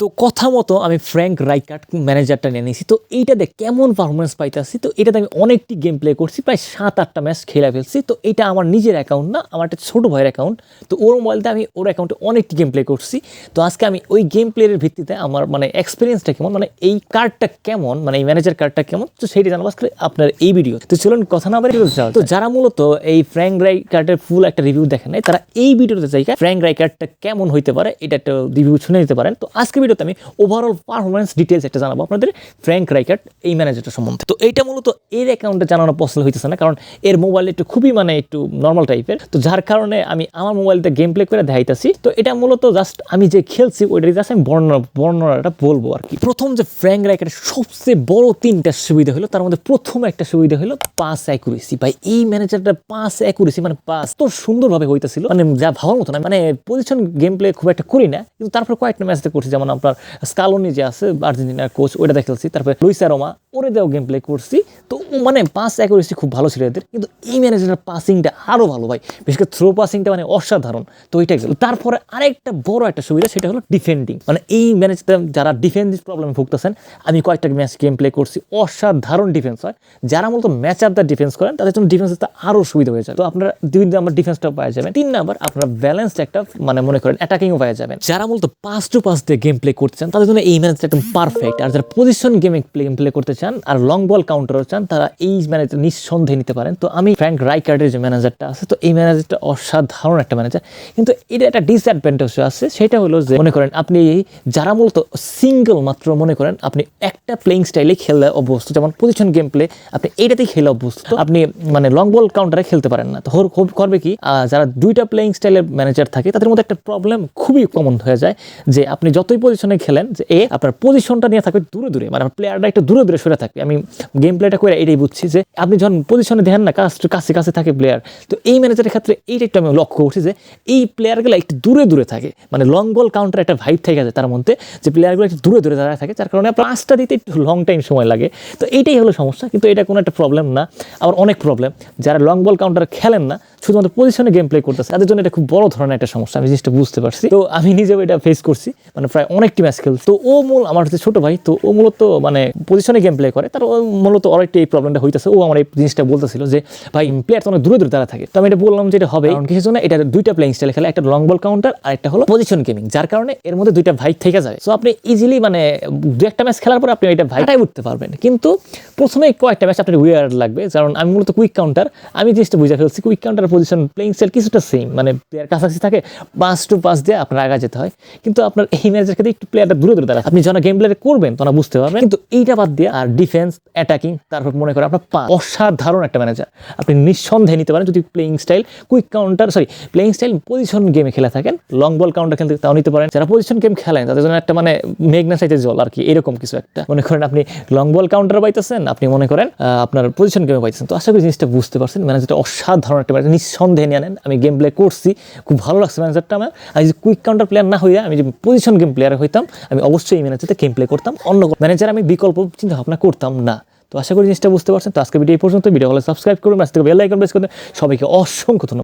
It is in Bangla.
তো কথা মতো আমি ফ্র্যাঙ্ক রাইকার্ড ম্যানেজারটা নিয়ে নিয়েছি। তো এইটাতে কেমন পারফরমেন্স পাইতেছি। তো এটাতে আমি অনেকটি গেম প্লে করছি প্রায় সাত আটটা ম্যাচ খেলে ফেলছি। তো এটা আমার নিজের অ্যাকাউন্ট না আমার একটা ছোটো ভাইয়ের অ্যাকাউন্ট তো ওর মোবাইলতে আমি ওর অ্যাকাউন্টে অনেকটি গেম প্লে করছি। তো আজকে আমি ওই গেম প্লেয়ের ভিত্তিতে আমার মানে এক্সপিরিয়েন্সটা কেমন মানে এই কার্ডটা কেমন মানে এই ম্যানেজার কার্ডটা কেমন তো সেইটা জানাব আজকে আপনার এই ভিডিও তো। চলুন কথা না বাড়ি তো যারা মূলত এই ফ্র্যাঙ্ক রাই কার্ডের ফুল একটা রিভিউ দেখেন নাই তারা এই ভিডিওতে চাই ফ্র্যাঙ্ক রাই কার্ডটা কেমন হইতে পারে এটা একটা রিভিউ শুনে নিতে পারেন। তো আজকে ভিডিওতে আমি ওভারঅল পারফরমেন্স ডিটেলস একটা জানাব আপনাদের। ফ্র্যাঙ্ক রাইকার্ড এই ম্যানেজারটা সম্বন্ধে। তো এইটা মূলত এর অ্যাকাউন্টে জানানো পছন্দ হইতেছে না, কারণ এর মোবাইল একটু খুবই মানে একটু নর্মাল টাইপের তো যার কারণে আমি আমার মোবাইলতে গেম প্লে করে দেখাইতেছি। তো এটা মূলত জাস্ট আমি যে খেলছি ওইটাই জাস্ট আমি বর্ণনা, বর্ণনাটা বলব আর কি। প্রথম যে ফ্র্যাঙ্ক রাইকার্ডের সবচেয়ে বড় তিনটা সুবিধা হলো, তার মধ্যে প্রথম একটা সুবিধা হলো পাস অ্যাকুরেসি ভাই, এই ম্যানেজারটা পাস অ্যাকুরেসি মানে পাস তো সুন্দরভাবে হইতেছিল। মানে যা ভাবার মতো না মানে পজিশন গেম প্লে খুব একটা করি না, কিন্তু তারপর কয়েকটা ম্যাচতে করছি, যেমন আপনার স্কালোনি যে আছে আর্জেন্টিনার কোচ ওইটা খেলছি তারপরে লুইসা অ্যারোমা ওরে দেও গেম প্লে করছি। তো মানে পাস অ্যাকুরেসি খুব ভালো ছিল এদের। কিন্তু এই ম্যানেজারের পাসিংটা আরও ভালো ভাই। বিশেষ করে থ্রো পাসিংটা মানে অসাধারণ। তো ওইটা গেল। তারপরে আরেকটা বড় একটা সুবিধা, সেটা হলো ডিফেন্ডিং মানে এই ম্যানেজারটা যারা ডিফেন্স প্রবলেমে ভুগতেছেন, আমি কয়েকটা ম্যাচ গেম প্লে করছি। অসাধারণ ডিফেন্স হয়। যারা মূলত ম্যাচ আপ দ্য ডিফেন্স করেন, তাদের জন্য ডিফেন্সটা আরও সুবিধা হয়ে যায়। তো আপনারা দুই নাম্বার ডিফেন্সটা পাওয়া যাবেন। তিন নাম্বার আপনারা ব্যালেন্সড একটা মানে মনে করেন অ্যাটাকিংও পাওয়া যাবেন। যারা মূলত পাস টু পাস দিয়ে গেম প্লে করতে চান তাদের জন্য এই ম্যানেজটা একদম পারফেক্ট আর যারা পজিশন গেমে প্লে গেম প্লে করতে চান আর লং বল কাউন্টারও চান, তারা এই ম্যানেজার নিঃসন্দেহে নিতে পারেন। তো আমি ফ্র্যাঙ্ক রাইকার্ডের যে ম্যানেজারটা আছে, তো এই ম্যানেজারটা অসাধারণ একটা ম্যানেজার কিন্তু এটা একটা ডিসঅ্যাডভান্টেজ আছে, সেটা হলো যে মনে করেন আপনি যারা মূলত সিঙ্গেল মাত্র মনে করেন, আপনি একটা প্লেইং স্টাইলে খেলে অভ্যস্ত। যেমন পজিশন গেম প্লে আপনি এইটাতেই খেলে অভ্যস্ত। আপনি মানে লং বল কাউন্টারে খেলতে পারেন না। তো হোপ করবে কি যারা দুইটা প্লেইং স্টাইলের ম্যানেজার থাকে, তাদের মধ্যে একটা প্রবলেম খুবই কমন হয়ে যায়, যে আপনি যতই পজিশনে খেলেন, যে এ আপনার পজিশনটা নিয়ে থাকবে দূরে দূরে মানে প্লেয়ারটা একটু দূরে দূরে সরে থাকবে। আমি গেম প্লেটা করে এটাই বুঝছি যে, আপনি যখন পজিশনে দেখেন না কাছ কাছে থাকে প্লেয়ার তো এই ম্যানেজারের ক্ষেত্রে এইটা একটু আমি লক্ষ্য করছি যে, এই প্লেয়ারগুলো একটু দূরে দূরে থাকে। মানে লং বল কাউন্টার একটা ভাইব থেকে যায় তার মধ্যে, যে প্লেয়ারগুলো একটু দূরে দূরে দাঁড়ায় থাকে, যার কারণে পাঁচটা দিতে একটু লং টাইম সময় লাগে। তো এইটাই হলো সমস্যা, কিন্তু এটা কোনো একটা প্রবলেম না। আবার অনেক প্রবলেম যারা লং বল কাউন্টার খেলেন না শুধুমাত্র পজিশনে গেম প্লে করতেছে। তাদের জন্য এটা খুব বড় ধরনের একটা সমস্যা, আমি জিনিসটা বুঝতে পারছি। তো আমি নিজেও এটা ফেস করছি মানে প্রায় অনেকটি ম্যাচ খেলছি। তো ও মূল, আমার হচ্ছে ছোট ভাই, তো ও মূলত মানে পজিশনে গেম প্লে করে। তার ও মূলত অনেকটা এই প্রবলেমটা হইতেছে। ও আমার এই জিনিসটা বলতেছিল যে, ভাই প্লেয়ার তো অনেক দূরে দূরে দাঁড়া থাকে। তো আমি এটা বললাম যে, এটা হবে। কারণ কিছু জন্য এটা দুইটা প্লেইং স্টাইল খেলে। একটা লং বল কাউন্টার আর একটা হলো পজিশন গেমিং যার কারণে এর মধ্যে দুইটা ভাই থেকে যাবে সো আপনি ইজিলি মানে দু একটা ম্যাচ খেলার পরে আপনি এটা ভাইটাই উঠতে পারবেন। কিন্তু প্রথমে কয়েকটা ম্যাচ আপনার উইয়ার লাগবে। কারণ আমি মূলত কুইক কাউন্টার আমি জিনিসটা বুঝে ফেলছি quick counter position playing style কিছুটা সেম মানে প্লেয়ার কাছাকাছি থাকে পাঁচ টু পাঁচ দিয়ে আপনার আগা যেতে হয়। কিন্তু আপনার এই ম্যাচের ক্ষেত্রে একটু প্লেয়ারটা দূরে দূরে দাঁড়ায়। আপনি যখন গেম প্লে করবেন, তখন বুঝতে পারবেন। কিন্তু এইটা বাদ দিয়ে আর ডিফেন্স অ্যাটাকিং তারপর মনে করেন আপনার পা অসাধারণ একটা ম্যানেজার আপনি নিঃসন্দেহে নিতে পারেন যদি playing style quick counter sorry playing style position গেমে খেলে থাকেন লং বল কাউন্টার খেলতে তাও নিতে পারেন। যারা পজিশন গেম খেলেন, তাদের জন্য একটা মানে মেঘনা সাইজে জল আর কি, এরকম কিছু একটা। মনে করেন আপনি লং বল কাউন্টার পাইতেছেন, আপনি মনে করেন আপনার পজিশন গেমে পাইতেছেন। তো আশা করি জিনিসটা বুঝতে পারছেন। ম্যানেজারটা অসাধারণ একটা নিঃসন্দেহে নিয়ে নেন। আমি গেম প্লে করছি, খুব ভালো লাগছে ম্যানেজারটা আমার। আর যদি কুইক কাউন্টার প্লেয়ার না হইয়া আমি যে পজিশন গেম প্লেয়ার হইতাম, আমি অবশ্যই এই ম্যানেজারতে গেম প্লে করতাম। অন্য ম্যানেজার আমি বিকল্প চিন্তা ভাবনা করতাম না। তো আশা করি জিনিসটা বুঝতে পারছেন। তো আজকে ভিডিও এই পর্যন্ত ভিডিও হলে সাবস্ক্রাইব করুন আজকে বেল আইকন প্রেস করুন সবাইকে অসংখ্য ধন্যবাদ।